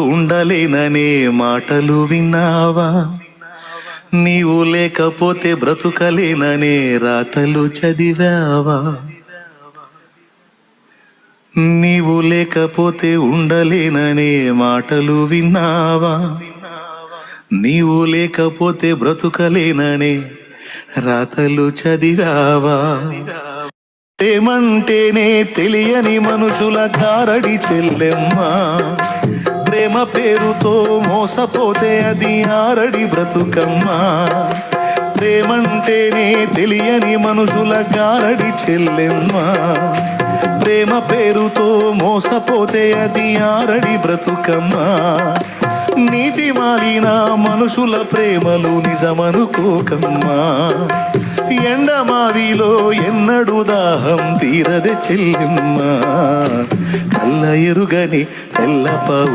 ఉండలేననే మాటలు విన్నావా? నీవు లేకపోతే బ్రతుకలేననే రాతలు చదివావా? నీవు లేకపోతే ఉండలేననే మాటలు విన్నావా? నీవు లేకపోతే బ్రతుకలేననే రాతలు చదివావా? ఏమంటేనే తెలియని మనుషుల కారడి చెల్లెమ్మా. ప్రేమ పేరుతో మోసపోతే అది ఆరడి బ్రతుకమ్మా. ప్రేమంటేనే తెలియని మనుషుల గారడి చెల్లెమ్మా. ప్రేమ పేరుతో మోసపోతే అది ఆరడి బ్రతుకమ్మా. నీతి మాలిన మనుషుల ప్రేమలు నిజమనుకోకమ్మా. ఎండమావిలో ఎన్నడు దాహం తీరదే చెల్లెమ్మా. కళ్ళ ఎరుగని తెల్లపవు